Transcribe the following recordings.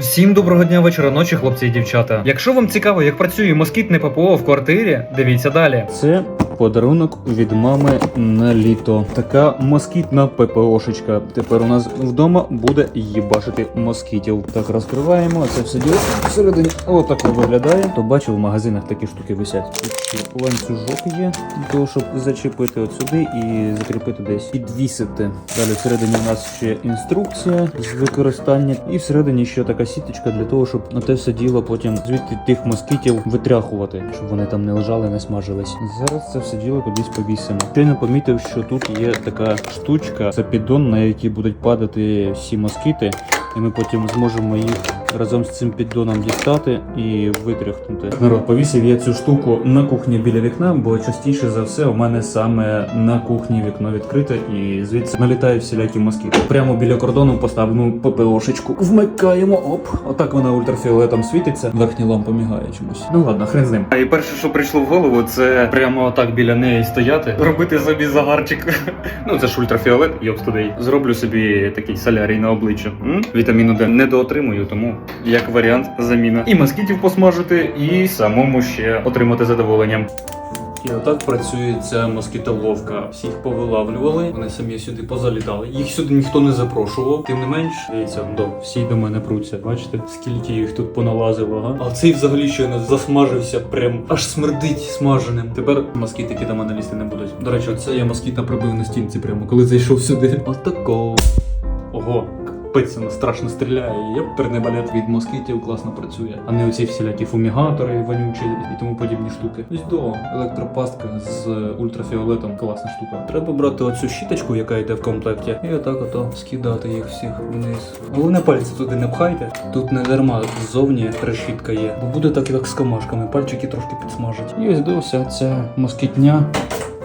Всім доброго дня, вечора, ночі, хлопці і дівчата. Якщо вам цікаво, як працює москітне ППО в квартирі, дивіться далі. Це подарунок від мами на літо. Така москітна ППОшечка. Тепер у нас вдома буде їбашити москітів. Так розкриваємо. Це все діло всередині отако виглядає. То бачив, в магазинах такі штуки висять. Тут ланцюжок є для того, щоб зачепити от сюди і закріпити десь. Підвісити. Далі всередині у нас ще інструкція з використання, і всередині ще така сіточка для того, щоб на те все діло потім звідти тих москітів витряхувати, щоб вони там не лежали, не смажились. Зараз це все діло кудись повісимо. Щойно помітив, що тут є така штучка, це піддон, на який будуть падати всі москіти, і ми потім зможемо їх разом з цим піддоном дістати і витряхнути. Народ, повісив я цю штуку на кухні біля вікна, бо частіше за все у мене саме на кухні вікно відкрите, і звідси налітають всілякі москіти. Прямо біля кордону поставимо ППОшечку. Вмикаємо. Оп, отак вона ультрафіолетом світиться. Верхня лампа мігає чомусь. Ну ладно, хрен з ним. А і перше, що прийшло в голову, це прямо так біля неї стояти, робити собі загарчик. ну це ж ультрафіолет, йобстудей. Зроблю собі такий солярій на обличчя. М? Вітаміну Д недоотримую, тому як варіант заміна. І москітів посмажити, і самому ще отримати задоволенням. І отак працює ця москітоловка. Всіх повилавлювали, вони самі сюди позалітали. Їх сюди ніхто не запрошував. Тим не менш, дивіться, до всі до мене пруться. Бачите, скільки їх тут поналазило, ага. А цей взагалі щойно засмажився, прям аж смердить смаженим. Тепер москітики до мене лізти не будуть. До речі, оце я москіта прибив на стінці прямо, коли зайшов сюди. Отако. Ого. Воно страшно стріляє. Єпперний балет від москітів класно працює. А не оці всілякі фумігатори, вонючі і тому подібні штуки. Ось до електропастка з ультрафіолетом класна штука. Треба брати оцю щіточку, яка йде в комплекті, і отак ото скидати їх всіх вниз. Головне пальці туди не пхайте. Тут не дарма ззовні решітка є, бо буде так як з камашками. Пальчики трошки підсмажать. І ось до вся ця москітня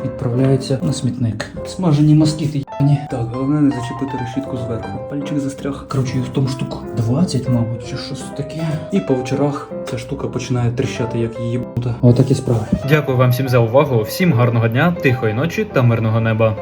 відправляється на смітник. Смажені москіти ні. Так, головне не зачепити решітку зверху. Пальчик застряг. Коротше, їх там штук 20, мабуть, чи щось таке. І по вечорах ця штука починає тріщати, як її бута. Отакі справи. Дякую вам всім за увагу. Всім гарного дня, тихої ночі та мирного неба.